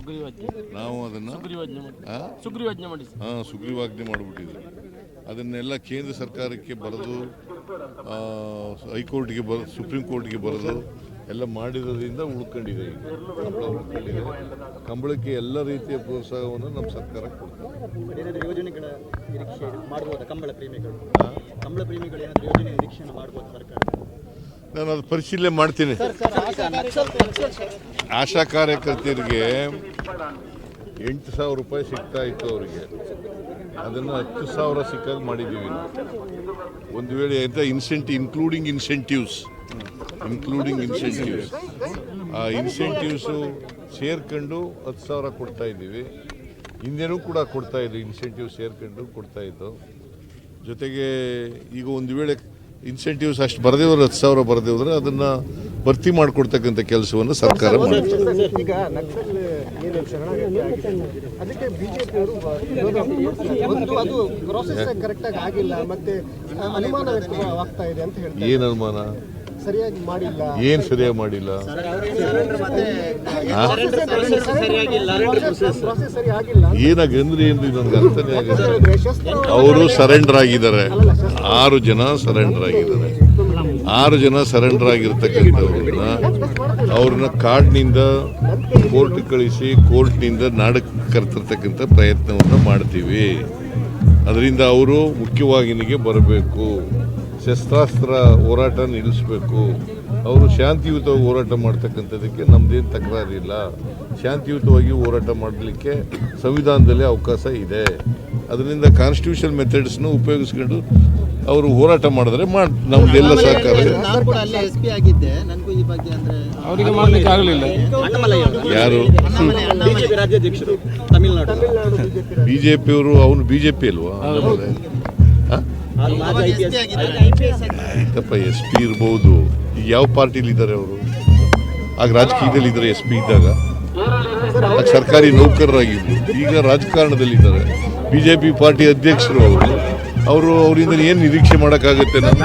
ಸುಗ್ರೀವಾಜ್ಞೆ. ನಾವು ಅದನ್ನು ಸುಗ್ರೀವಾಜ್ಞೆ ಮಾಡಿ? ಸುಗ್ರೀವಾಜ್ಞೆ ಮಾಡಿ ಸರ್. ಹಾಂ ಸುಗ್ರೀವಾಜ್ಞೆ ಮಾಡಿಬಿಟ್ಟಿದ್ವಿ. ಅದನ್ನೆಲ್ಲ ಕೇಂದ್ರ ಸರ್ಕಾರಕ್ಕೆ ಬರೆದು ಆ, ಹೈಕೋರ್ಟ್ಗೆ ಬರ ಸುಪ್ರೀಂ ಕೋರ್ಟ್ಗೆ ಬರೆದು ಎಲ್ಲ ಮಾಡಿರೋದ್ರಿಂದ ಉಳ್ಕೊಂಡಿದೆ ಈಗ. ಕಂಬಳ ಉಳ್ಕೊಂಡಿದೆ. ಕಂಬಳಕ್ಕೆ ಎಲ್ಲ ರೀತಿಯ ಪ್ರೋತ್ಸಾಹವನ್ನು ನಮ್ಮ ಸರ್ಕಾರ ಕೊಡ್ತದೆ. ಏನಾದರೂ ಯೋಜನೆಗಳ ನಿರೀಕ್ಷೆ ಮಾಡ್ಬೋದಾ? ಕಂಬಳ ಪ್ರೇಮಿಗಳು. ಕಂಬಳ ಪ್ರೇಮಿಗಳು ಏನಾದರೂ ಯೋಜನೆ ನಿರೀಕ್ಷೆಯನ್ನು ಮಾಡ್ಬೋದು ಸರ್ಕಾರ? ನಾನು ಅದು ಪರಿಶೀಲನೆ ಮಾಡ್ತೀನಿ. ಆಶಾ ಕಾರ್ಯಕರ್ತರಿಗೆ ಎಂಟು ಸಾವಿರ ರೂಪಾಯಿ ಸಿಗ್ತಾ ಇತ್ತು ಅವರಿಗೆ. ಅದನ್ನು ಹತ್ತು ಸಾವಿರ ಸಿಕ್ಕಾಗ ಮಾಡಿದ್ದೀವಿ ಒಂದು ವೇಳೆ ಅಂತ incentive including incentives including incentives ಆ ಇನ್ಸೆಂಟಿವ್ಸು ಸೇರ್ಕೊಂಡು ಹತ್ತು ಸಾವಿರ ಕೊಡ್ತಾ ಇದ್ದೀವಿ. ಹಿಂದೆನೂ ಕೂಡ ಕೊಡ್ತಾ ಇದ್ವಿ ಇನ್ಸೆಂಟಿವ್ ಸೇರ್ಕೊಂಡು ಕೊಡ್ತಾ ಇದ್ದು. ಜೊತೆಗೆ ಈಗ ಒಂದು ವೇಳೆ ಇನ್ಸೆಂಟಿವ್ಸ್ ಅಷ್ಟು ಬರೆದಿದ್ರೆ ಹತ್ತು ಸಾವಿರ ಬರೆದಿದ್ರೆ ಅದನ್ನು ಭರ್ತಿ ಮಾಡಿಕೊಡ್ತಕ್ಕಂಥ ಕೆಲಸವನ್ನು ಸರ್ಕಾರ ಏನು ಅನುಮಾನ? ಏನು ಸರಿಯಾಗಿ ಮಾಡಿಲ್ಲ? ಏನಾಗಂದ್ರೆ ಸರಿಯಾಗಿ ಮಾಡಿಲ್ಲ. ಪ್ರೋಸೆಸ್ ಸರಿ ಆಗಿಲ್ಲ ಏನಾಗ ಅಂದ್ರೆ ಏನು ನನಗೆ ಅರ್ಥನೇ ಆಗಿದೆ ಅವರು ಸರೆಂಡರ್ ಆಗಿದ್ದಾರೆ. ಆರು ಜನ ಸರೆಂಡರ್ ಆಗಿದ್ದಾರೆ. ಆರು ಜನ ಸರೆಂಡರ್ ಆಗಿರ್ತಕ್ಕಂಥವ್ರನ್ನ ಅವ್ರನ್ನ ಕಾಡ್ನಿಂದ ಕೋರ್ಟ್ ಕಳಿಸಿ ಕೋರ್ಟ್ನಿಂದ ನಾಡಕ್ಕೆ ಕರ್ತಿರ್ತಕ್ಕಂಥ ಪ್ರಯತ್ನವನ್ನು ಮಾಡ್ತೀವಿ. ಅದರಿಂದ ಅವರು ಮುಖ್ಯವಾಹಿನಿಗೆ ಬರಬೇಕು. ಶಸ್ತ್ರಾಸ್ತ್ರ ಹೋರಾಟ ನಿಲ್ಲಿಸಬೇಕು. ಅವರು ಶಾಂತಿಯುತವಾಗಿ ಹೋರಾಟ ಮಾಡ್ತಕ್ಕಂಥದ್ದಕ್ಕೆ ನಮ್ಮದೇನು ತಕರಾರಿಲ್ಲ ಶಾಂತಿಯುತವಾಗಿ ಹೋರಾಟ ಮಾಡಲಿಕ್ಕೆ ಸಂವಿಧಾನದಲ್ಲಿ ಅವಕಾಶ ಇದೆ. ಅದರಿಂದ ಕಾನ್ಸ್ಟಿಟ್ಯೂಷನ್ ಮೆಥಡ್ಸ್ನ ಉಪಯೋಗಿಸ್ಕೊಂಡು ಅವರು ಹೋರಾಟ ಮಾಡಿದ್ರೆ ಮಾಡಿ ನಮ್ದೆಲ್ಲ ಸಹಕಾರ ಇದೆ. ನಾನು ಕೂಡ ಅಲ್ಲೇ ಆಗಿದ್ದೆ. ನನಗೂ ಈ ಬಗ್ಗೆ ಅಂದ್ರೆ ಅವರಿಗೆ ಮಾಡ್ಲಿಕ್ಕೆ ಆಗಲಿಲ್ಲ. ಯಾರು? ಬಿಜೆಪಿ ಅವರು ತಮಿಳುನಾಡು. ಬಿ ಜೆ ಪಿಯವರು ಅವನು ಬಿಜೆಪಿ ಜೆ ಪಿ ಅಲ್ವಾ ಆಯ್ತಪ್ಪ ಎಸ್ ಪಿ ಇರ್ಬೋದು. ಯಾವ ಪಾರ್ಟಿಲಿ ಇದ್ದಾರೆ ಅವರು? ಆಗ ರಾಜಕೀಯದಲ್ಲಿ ಇದ್ದಾರೆ ಎಸ್ ಪಿ ಇದ್ದಾಗ. ಆಗ ಸರ್ಕಾರಿ ನೌಕರರಾಗಿದ್ರು ಈಗ ರಾಜಕಾರಣದಲ್ಲಿದ್ದಾರೆ. ಬಿ ಜೆ ಪಿ ಪಾರ್ಟಿ ಅಧ್ಯಕ್ಷರು ಅವರು. ಅವರು ಅವರಿಂದ ಏನು ನಿರೀಕ್ಷೆ ಮಾಡೋಕ್ಕಾಗುತ್ತೆ? ನಾವು